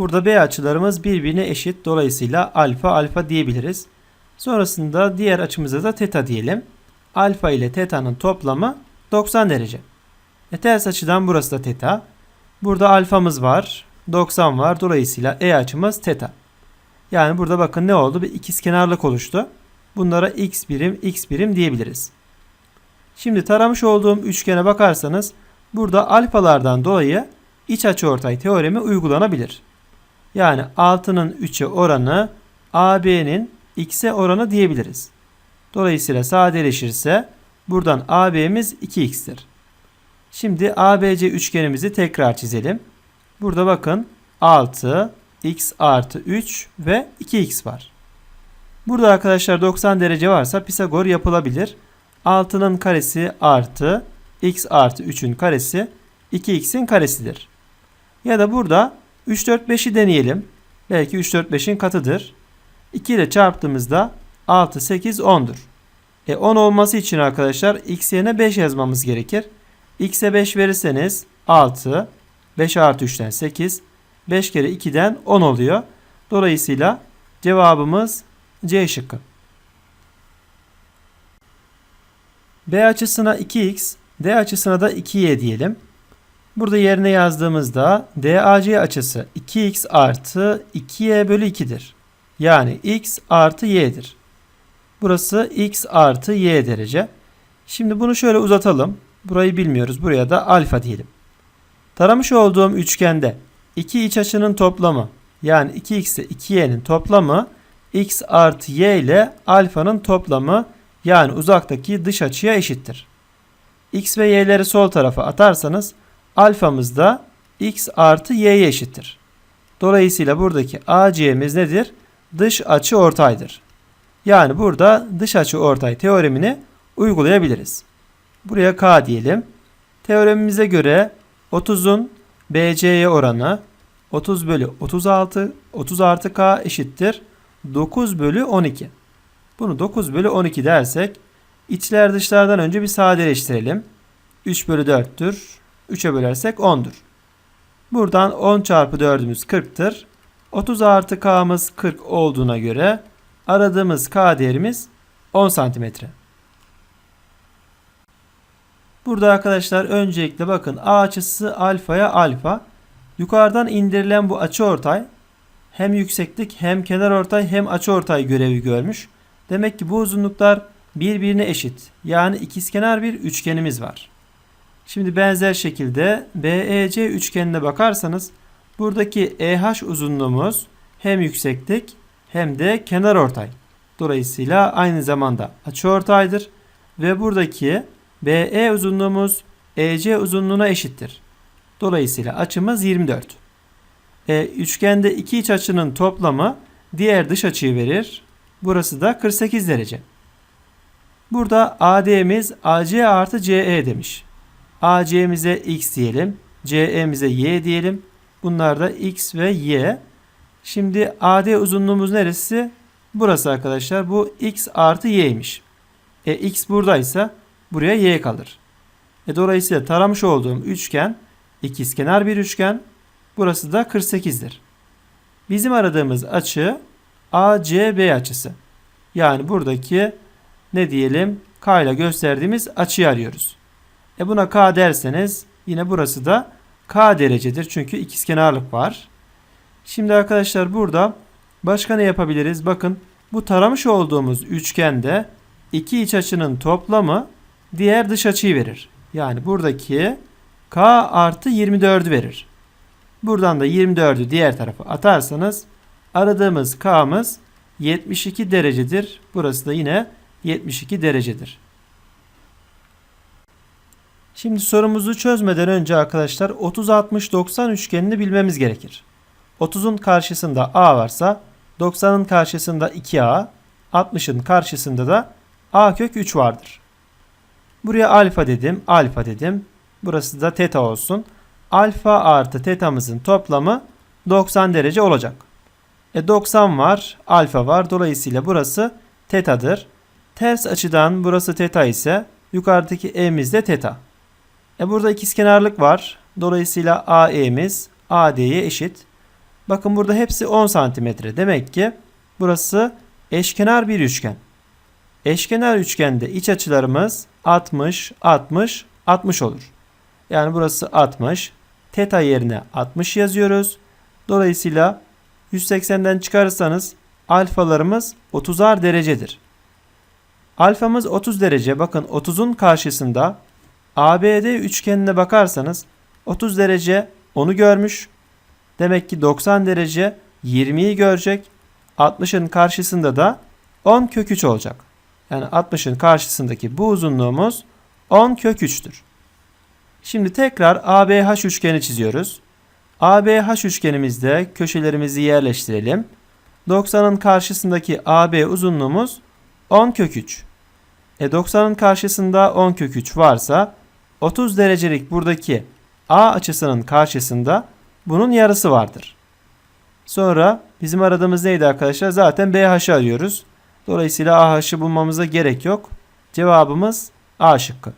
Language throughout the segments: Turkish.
Burada B açılarımız birbirine eşit. Dolayısıyla alfa alfa diyebiliriz. Sonrasında diğer açımıza da teta diyelim. Alfa ile teta'nın toplamı 90 derece. E ters açıdan burası da teta. Burada alfamız var. 90 var. Dolayısıyla E açımız teta. Yani burada bakın ne oldu? Bir ikizkenarlık oluştu. Bunlara x birim, x birim diyebiliriz. Şimdi taramış olduğum üçgene bakarsanız burada alfalardan dolayı iç açıortay teoremi uygulanabilir. Yani 6'nın 3'e oranı AB'nin x'e oranı diyebiliriz. Dolayısıyla sadeleşirse buradan AB'miz 2x'tir. Şimdi ABC üçgenimizi tekrar çizelim. Burada bakın 6, x artı 3 ve 2x var. Burada arkadaşlar 90 derece varsa Pisagor yapılabilir. 6'nın karesi artı x artı 3'ün karesi 2x'in karesidir. Ya da burada 3, 4, 5'i deneyelim. Belki 3, 4, 5'in katıdır. 2 ile çarptığımızda 6, 8, 10'dur. E 10 olması için arkadaşlar x yerine 5 yazmamız gerekir. x'e 5 verirseniz 6, 5 artı 3'ten 8, 5 kere 2'den 10 oluyor. Dolayısıyla cevabımız C şıkkı. B açısına 2x, D açısına da 2y diyelim. Burada yerine yazdığımızda DAC açısı 2x artı 2y bölü 2'dir. Yani x artı y'dir. Burası x artı y derece. Şimdi bunu şöyle uzatalım. Burayı bilmiyoruz. Buraya da alfa diyelim. Taramış olduğum üçgende iki iç açının toplamı yani 2x ile 2y'nin toplamı x artı y ile alfanın toplamı yani uzaktaki dış açıya eşittir. x ve y'leri sol tarafa atarsanız alfamız da x artı y'ye eşittir. Dolayısıyla buradaki AC'miz nedir? Dış açı ortaydır. Yani burada dış açı ortay teoremini uygulayabiliriz. Buraya K diyelim. Teoremimize göre 30'un BC'ye oranı 30 bölü 36 30 artı K eşittir 9 bölü 12. Bunu 9 bölü 12 dersek içler dışlardan önce bir sadeleştirelim. 3 bölü 4'tür. 3'e bölersek 10'dur. Buradan 10 çarpı 4'ümüz 40'tır. 30 artı K'mız 40 olduğuna göre aradığımız K değerimiz 10 santimetre. Burada arkadaşlar öncelikle bakın A açısı alfaya alfa. Yukarıdan indirilen bu açıortay hem yükseklik hem kenarortay hem açıortay görevi görmüş. Demek ki bu uzunluklar birbirine eşit. Yani ikizkenar bir üçgenimiz var. Şimdi benzer şekilde BEC üçgenine bakarsanız buradaki EH uzunluğumuz hem yükseklik hem de kenarortay. Dolayısıyla aynı zamanda açıortaydır ve buradaki BE uzunluğumuz EC uzunluğuna eşittir. Dolayısıyla açımız 24. E, üçgende iki iç açının toplamı diğer dış açıyı verir. Burası da 48 derece. Burada AD'miz AC artı CE demiş. AC'mize x diyelim. CE'mize y diyelim. Bunlar da x ve y. Şimdi AD uzunluğumuz neresi? Burası arkadaşlar. Bu x artı y'ymiş. E x buradaysa buraya y kalır. E dolayısıyla taramış olduğum üçgen ikizkenar bir üçgen. Burası da 48'dir. Bizim aradığımız açı ACB açısı. Yani buradaki ne diyelim K ile gösterdiğimiz açıyı arıyoruz. E buna K derseniz yine burası da K derecedir. Çünkü ikizkenarlık var. Şimdi arkadaşlar burada başka ne yapabiliriz? Bakın bu taramış olduğumuz üçgende iki iç açının toplamı diğer dış açıyı verir. Yani buradaki K artı 24'ü verir. Buradan da 24'ü diğer tarafa atarsanız aradığımız K'mız 72 derecedir. Burası da yine 72 derecedir. Şimdi sorumuzu çözmeden önce arkadaşlar 30-60-90 üçgenini bilmemiz gerekir. 30'un karşısında A varsa 90'ın karşısında 2A, 60'ın karşısında da A kök 3 vardır. Buraya alfa dedim, alfa dedim. Burası da teta olsun. Alfa artı tetamızın toplamı 90 derece olacak. E 90 var, alfa var. Dolayısıyla burası tetadır. Ters açıdan burası teta ise yukarıdaki e'miz de teta. E burada ikizkenarlık var. Dolayısıyla AE'miz AD'ye eşit. Bakın burada hepsi 10 santimetre. Demek ki burası eşkenar bir üçgen. Eşkenar üçgende iç açılarımız 60, 60, 60 olur. Yani burası 60. Teta yerine 60 yazıyoruz. Dolayısıyla 180'den çıkarırsanız alfalarımız 30'ar derecedir. Alfamız 30 derece. Bakın 30'un karşısında ABD üçgenine bakarsanız 30 derece onu görmüş. Demek ki 90 derece 20'yi görecek. 60'ın karşısında da 10 kök 3 olacak. Yani 60'ın karşısındaki bu uzunluğumuz 10 kök 3'tür. Şimdi tekrar ABH üçgeni çiziyoruz. ABH üçgenimizde köşelerimizi yerleştirelim. 90'ın karşısındaki AB uzunluğumuz 10 kök 3. E 90'ın karşısında 10 kök 3 varsa 30 derecelik buradaki A açısının karşısında bunun yarısı vardır. Sonra bizim aradığımız neydi arkadaşlar? Zaten BH'ı arıyoruz. Dolayısıyla AH'ı bulmamıza gerek yok. Cevabımız A şıkkı.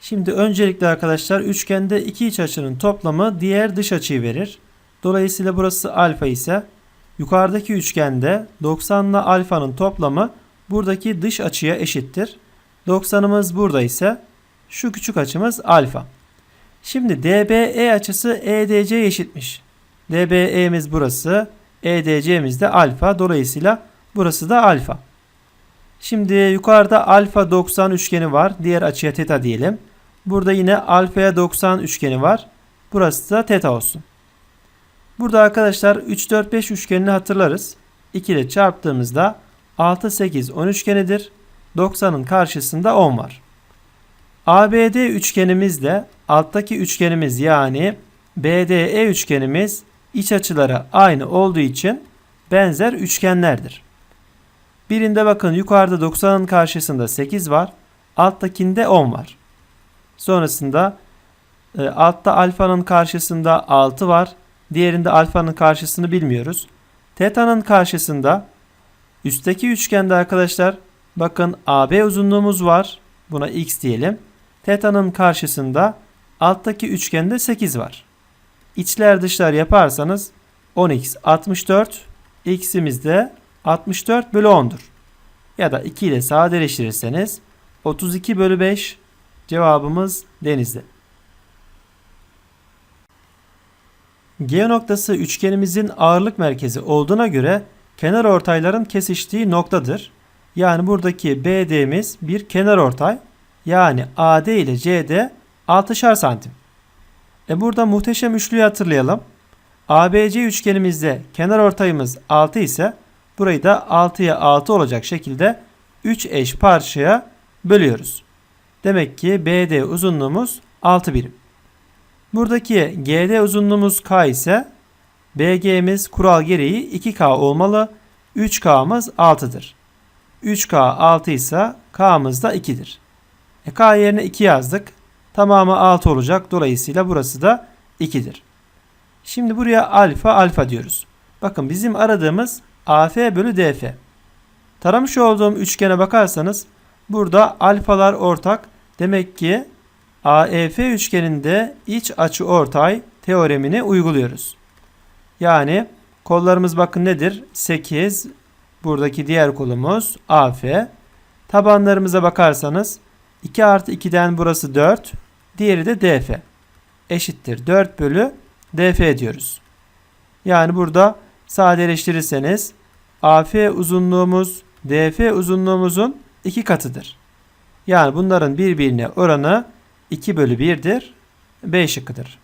Şimdi öncelikle arkadaşlar üçgende iki iç açının toplamı diğer dış açıyı verir. Dolayısıyla burası alfa ise yukarıdaki üçgende 90 ile alfanın toplamı buradaki dış açıya eşittir. 90'ımız burada ise şu küçük açımız alfa. Şimdi DBE açısı EDC'ye eşitmiş. DBE'miz burası. EDC'miz de alfa. Dolayısıyla burası da alfa. Şimdi yukarıda alfa 90 üçgeni var. Diğer açıya teta diyelim. Burada yine alfaya 90 üçgeni var. Burası da teta olsun. Burada arkadaşlar 3 4 5 üçgenini hatırlarız. 2 ile çarptığımızda 6 8 10 üçgenidir. 90'ın karşısında 10 var. ABD üçgenimizle alttaki üçgenimiz yani BDE üçgenimiz iç açıları aynı olduğu için benzer üçgenlerdir. Birinde bakın yukarıda 90'ın karşısında 8 var. Alttakinde 10 var. Sonrasında e, altta alfanın karşısında 6 var. Diğerinde alfanın karşısını bilmiyoruz. Teta'nın karşısında üstteki üçgende arkadaşlar bakın AB uzunluğumuz var. Buna x diyelim. Teta'nın karşısında alttaki üçgende 8 var. İçler dışlar yaparsanız 10x 64 x'imiz de 64 bölü 10'dur. Ya da 2 ile sadeleştirirseniz 32 bölü 5 cevabımız denizde. G noktası üçgenimizin ağırlık merkezi olduğuna göre kenar ortayların kesiştiği noktadır. Yani buradaki BD'miz bir kenar ortay. Yani AD ile CD 6'şar santim. E burada muhteşem üçlüyü hatırlayalım. ABC üçgenimizde kenar ortayımız 6 ise burayı da 6'ya 6 olacak şekilde 3 eş parçaya bölüyoruz. Demek ki BD uzunluğumuz 6 birim. Buradaki GD uzunluğumuz K ise BG'miz kural gereği 2K olmalı. 3K'mız 6'dır. 3K 6 ise K'mız da 2'dir. E, K yerine 2 yazdık. Tamamı 6 olacak. Dolayısıyla burası da 2'dir. Şimdi buraya alfa alfa diyoruz. Bakın bizim aradığımız AF bölü DF. Taramış olduğum üçgene bakarsanız burada alfalar ortak. Demek ki AEF üçgeninde iç açı ortay teoremini uyguluyoruz. Yani kollarımız bakın nedir? 8. Buradaki diğer kolumuz AF. Tabanlarımıza bakarsanız 2 artı 2'den burası 4. Diğeri de DF. Eşittir 4 bölü DF diyoruz. Yani burada sadeleştirirseniz AF uzunluğumuz DF uzunluğumuzun 2 katıdır. Yani bunların birbirine oranı 2 bölü 1'dir. B şıkkıdır.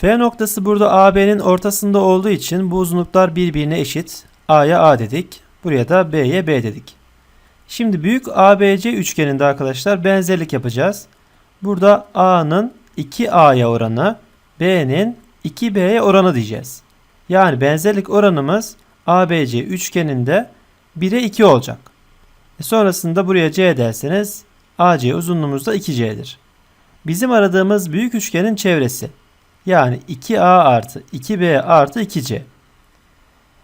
F noktası burada AB'nin ortasında olduğu için bu uzunluklar birbirine eşit. A'ya A dedik. Buraya da B'ye B dedik. Şimdi büyük ABC üçgeninde arkadaşlar benzerlik yapacağız. Burada A'nın 2A'ya oranı, B'nin 2B'ye oranı diyeceğiz. Yani benzerlik oranımız ABC üçgeninde 1'e 2 olacak. E sonrasında buraya C derseniz AC uzunluğumuz da 2C'dir. Bizim aradığımız büyük üçgenin çevresi. Yani 2A artı 2B artı 2C.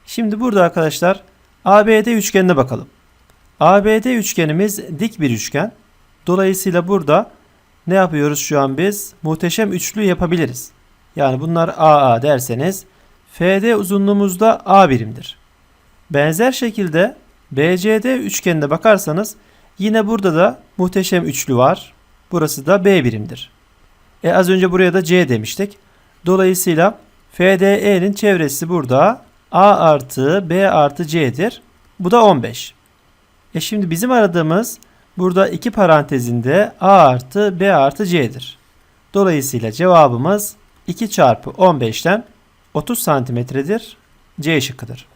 Şimdi burada arkadaşlar ABD üçgenine bakalım. ABD üçgenimiz dik bir üçgen. Dolayısıyla burada ne yapıyoruz şu an biz? Muhteşem üçlü yapabiliriz. Yani bunlar AA derseniz FD uzunluğumuz da A birimdir. Benzer şekilde BCD üçgenine bakarsanız yine burada da muhteşem üçlü var. Burası da B birimdir. E az önce buraya da C demiştik. Dolayısıyla FDE'nin çevresi burada A artı B artı C'dir. Bu da 15. E şimdi bizim aradığımız burada iki parantezinde A artı B artı C'dir. Dolayısıyla cevabımız 2 çarpı 15'ten 30 santimetredir. C şıkkıdır.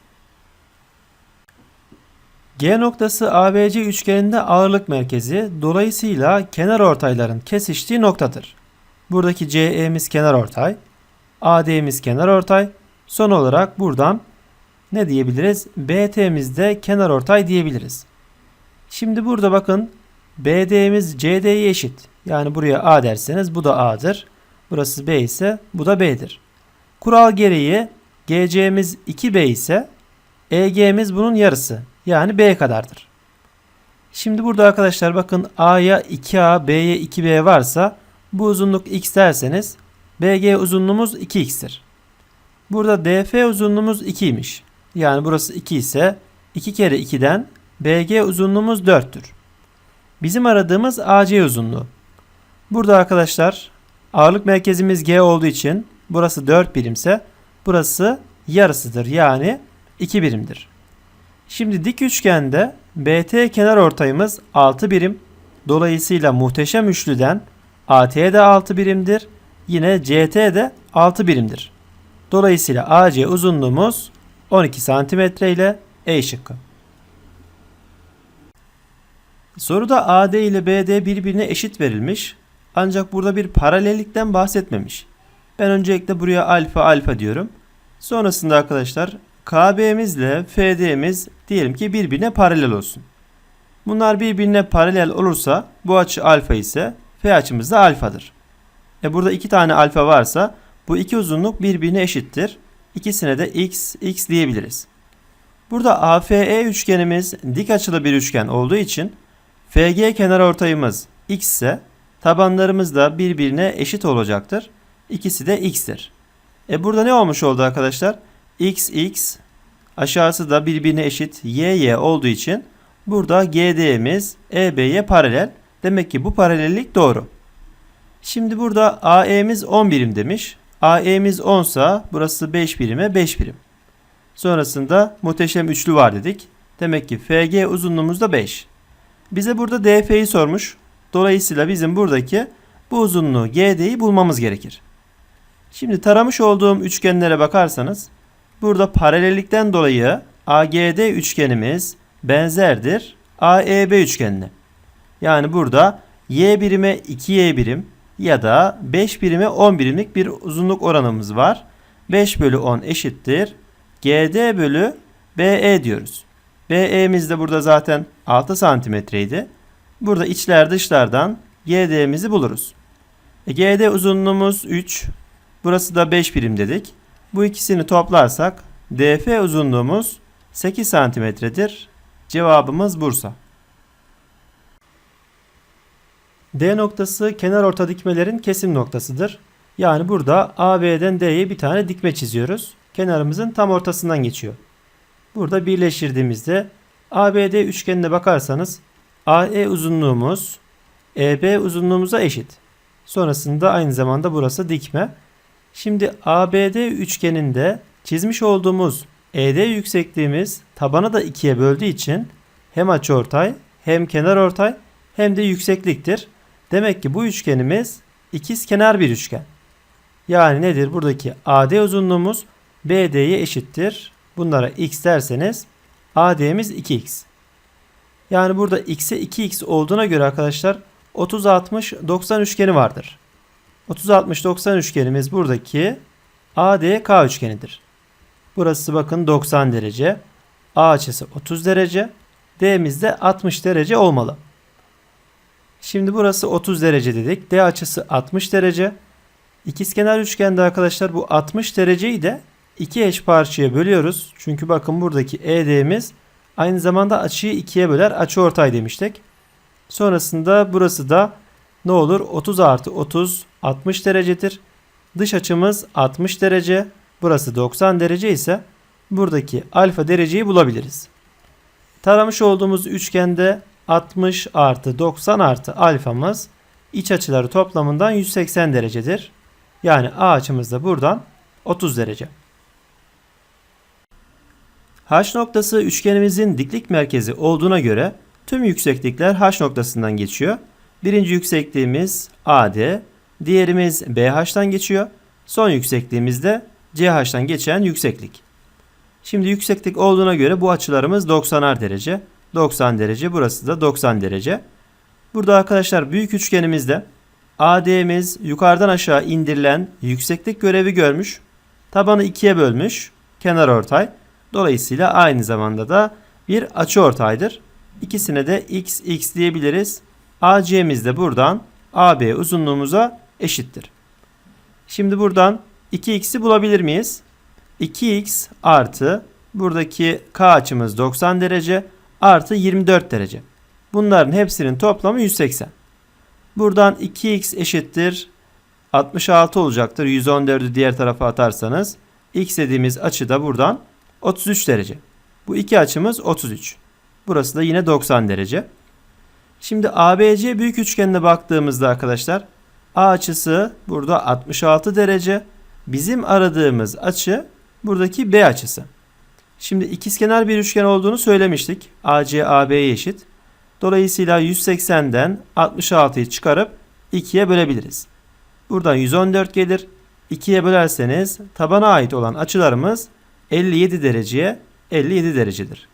G noktası ABC üçgeninde ağırlık merkezi dolayısıyla kenar ortayların kesiştiği noktadır. Buradaki CE'miz kenar ortay, AD'miz kenar ortay. Son olarak buradan ne diyebiliriz? BT'miz de kenar ortay diyebiliriz. Şimdi burada bakın BD'miz CD'ye eşit. Yani buraya A derseniz bu da A'dır. Burası B ise bu da B'dir. Kural gereği GC'miz 2B ise EG'miz bunun yarısı. Yani B kadardır. Şimdi burada arkadaşlar bakın A'ya 2A, B'ye 2B varsa bu uzunluk x derseniz BG uzunluğumuz 2x'tir. Burada DF uzunluğumuz 2'ymiş. Yani burası 2 ise 2 kere 2'den BG uzunluğumuz 4'tür. Bizim aradığımız AC uzunluğu. Burada arkadaşlar ağırlık merkezimiz G olduğu için burası 4 birimse burası yarısıdır. Yani 2 birimdir. Şimdi dik üçgende BT kenar ortayımız 6 birim. Dolayısıyla muhteşem üçlüden AT de 6 birimdir. Yine CT de 6 birimdir. Dolayısıyla AC uzunluğumuz 12 santimetre ile E şıkkı. Soruda AD ile BD birbirine eşit verilmiş. Ancak burada bir paralellikten bahsetmemiş. Ben öncelikle buraya alfa alfa diyorum. Sonrasında arkadaşlar KB'miz ile FD'miz diyelim ki birbirine paralel olsun. Bunlar birbirine paralel olursa bu açı alfa ise F açımız da alfadır. E burada iki tane alfa varsa bu iki uzunluk birbirine eşittir. İkisine de x, x diyebiliriz. Burada AFE üçgenimiz dik açılı bir üçgen olduğu için FG kenar ortayımız x ise tabanlarımız da birbirine eşit olacaktır. İkisi de x'tir. E burada ne olmuş oldu arkadaşlar? x, x aşağısı da birbirine eşit y, y olduğu için burada GD'miz EB'ye paralel. Demek ki bu paralellik doğru. Şimdi burada AE'miz 10 birim demiş. AE'miz 10 sa burası 5 birime 5 birim. Sonrasında muhteşem üçlü var dedik. Demek ki FG uzunluğumuz da 5. Bize burada DF'yi sormuş. Dolayısıyla bizim buradaki bu uzunluğu GD'yi bulmamız gerekir. Şimdi taramış olduğum üçgenlere bakarsanız burada paralellikten dolayı AGD üçgenimiz benzerdir AEB üçgenine. Yani burada y birime 2y birim ya da 5 birime 10 birimlik bir uzunluk oranımız var. 5 bölü 10 eşittir. GD bölü BE diyoruz. BE'miz de burada zaten 6 santimetreydi. Burada içler dışlardan GD'mizi buluruz. E, GD uzunluğumuz 3. Burası da 5 birim dedik. Bu ikisini toplarsak DF uzunluğumuz 8 santimetredir. Cevabımız Bursa. D noktası kenar orta dikmelerin kesim noktasıdır. Yani burada AB'den D'ye bir tane dikme çiziyoruz. Kenarımızın tam ortasından geçiyor. Burada birleştirdiğimizde ABD üçgenine bakarsanız AE uzunluğumuz EB uzunluğumuza eşit. Sonrasında aynı zamanda burası dikme. Şimdi ABD üçgeninde çizmiş olduğumuz ED yüksekliğimiz tabanı da ikiye böldüğü için hem açıortay hem kenar ortay hem de yüksekliktir. Demek ki bu üçgenimiz ikiz kenar bir üçgen. Yani nedir? Buradaki AD uzunluğumuz BD'ye eşittir. Bunlara x derseniz AD'miz 2x. Yani burada x'e 2x olduğuna göre arkadaşlar 30 60 90 üçgeni vardır. 30 60 90 üçgenimiz buradaki ADK üçgenidir. Burası bakın 90 derece. A açısı 30 derece. D'miz de 60 derece olmalı. Şimdi burası 30 derece dedik. D açısı 60 derece. İkizkenar üçgende arkadaşlar bu 60 dereceyi de iki eş parçaya bölüyoruz. Çünkü bakın buradaki ED'miz aynı zamanda açıyı ikiye böler. Açı ortay demiştik. Sonrasında burası da ne olur? 30 artı 30 60 derecedir. Dış açımız 60 derece. Burası 90 derece ise buradaki alfa dereceyi bulabiliriz. Taramış olduğumuz üçgende 60 artı 90 artı alfamız iç açıları toplamından 180 derecedir. Yani A açımız da buradan 30 derece. H noktası üçgenimizin diklik merkezi olduğuna göre tüm yükseklikler H noktasından geçiyor. Birinci yüksekliğimiz AD, diğerimiz BH'tan geçiyor. Son yüksekliğimiz de CH'tan geçen yükseklik. Şimdi yükseklik olduğuna göre bu açılarımız 90'ar derece. 90 derece burası da 90 derece. Burada arkadaşlar büyük üçgenimizde AD'miz yukarıdan aşağı indirilen yükseklik görevi görmüş. Tabanı ikiye bölmüş. Kenar ortay. Dolayısıyla aynı zamanda da bir açı ortaydır. İkisine de x x diyebiliriz. AC'miz de buradan AB uzunluğumuza eşittir. Şimdi buradan 2x'i bulabilir miyiz? 2x artı buradaki k açımız 90 derece artı 24 derece. Bunların hepsinin toplamı 180. Buradan 2x eşittir 66 olacaktır. 114'ü diğer tarafa atarsanız x dediğimiz açı da buradan 33 derece. Bu iki açımız 33. Burası da yine 90 derece. Şimdi ABC büyük üçgenine baktığımızda arkadaşlar A açısı burada 66 derece. Bizim aradığımız açı buradaki B açısı. Şimdi ikizkenar bir üçgen olduğunu söylemiştik. AC AB'ye eşit. Dolayısıyla 180'den 66'yı çıkarıp 2'ye bölebiliriz. Buradan 114 gelir. 2'ye bölerseniz tabana ait olan açılarımız 57 dereceye 57 derecedir.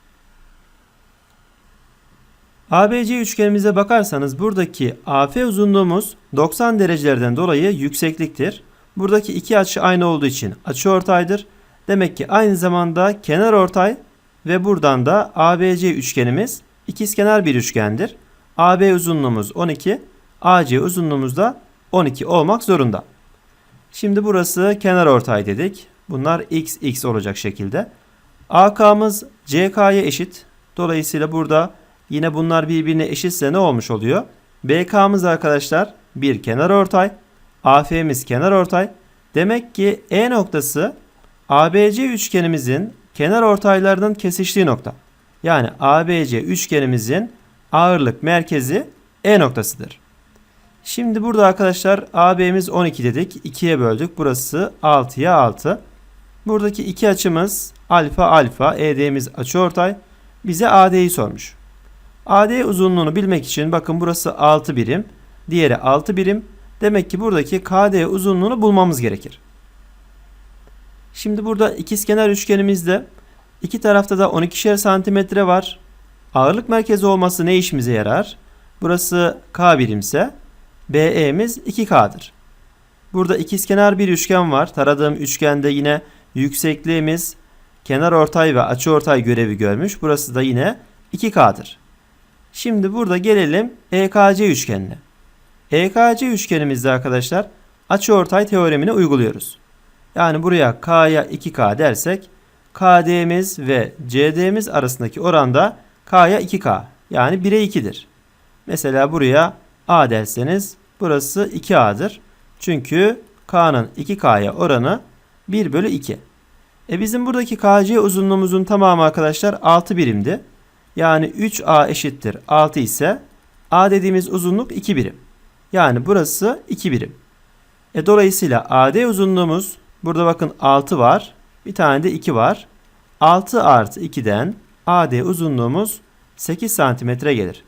ABC üçgenimize bakarsanız buradaki AF uzunluğumuz 90 derecelerden dolayı yüksekliktir. Buradaki iki açı aynı olduğu için açı ortaydır. Demek ki aynı zamanda kenar ortay ve buradan da ABC üçgenimiz ikizkenar bir üçgendir. AB uzunluğumuz 12, AC uzunluğumuz da 12 olmak zorunda. Şimdi burası kenar ortay dedik. Bunlar x x olacak şekilde. AK'mız CK'ya eşit. Dolayısıyla burada yine bunlar birbirine eşitse ne olmuş oluyor? BK'mız arkadaşlar bir kenar ortay. AF'miz kenar ortay. Demek ki E noktası ABC üçgenimizin kenar ortaylarının kesiştiği nokta. Yani ABC üçgenimizin ağırlık merkezi E noktasıdır. Şimdi burada arkadaşlar AB'miz 12 dedik. 2'ye böldük. Burası 6'ya 6. Buradaki iki açımız alfa alfa. ED'miz açıortay. Bize AD'yi sormuş. AD uzunluğunu bilmek için bakın burası 6 birim. Diğeri 6 birim. Demek ki buradaki KD uzunluğunu bulmamız gerekir. Şimdi burada ikizkenar üçgenimizde iki tarafta da 12'şer santimetre var. Ağırlık merkezi olması ne işimize yarar? Burası K birimse BE'miz 2K'dır. Burada ikizkenar bir üçgen var. Taradığım üçgende yine yüksekliğimiz kenar ortay ve açı ortay görevi görmüş. Burası da yine 2K'dır. Şimdi burada gelelim EKC üçgenine. EKC üçgenimizde arkadaşlar açı ortay teoremini uyguluyoruz. Yani buraya K'ya 2K dersek KD'miz ve CD'miz arasındaki oranda K'ya 2K yani 1'e 2'dir. Mesela buraya A derseniz burası 2A'dır. Çünkü K'nın 2K'ya oranı 1 bölü 2. E bizim buradaki KC uzunluğumuzun tamamı arkadaşlar 6 birimdi. Yani 3A eşittir 6 ise A dediğimiz uzunluk 2 birim. Yani burası 2 birim. E dolayısıyla AD uzunluğumuz burada bakın 6 var. Bir tane de 2 var. 6 artı 2'den AD uzunluğumuz 8 santimetre gelir.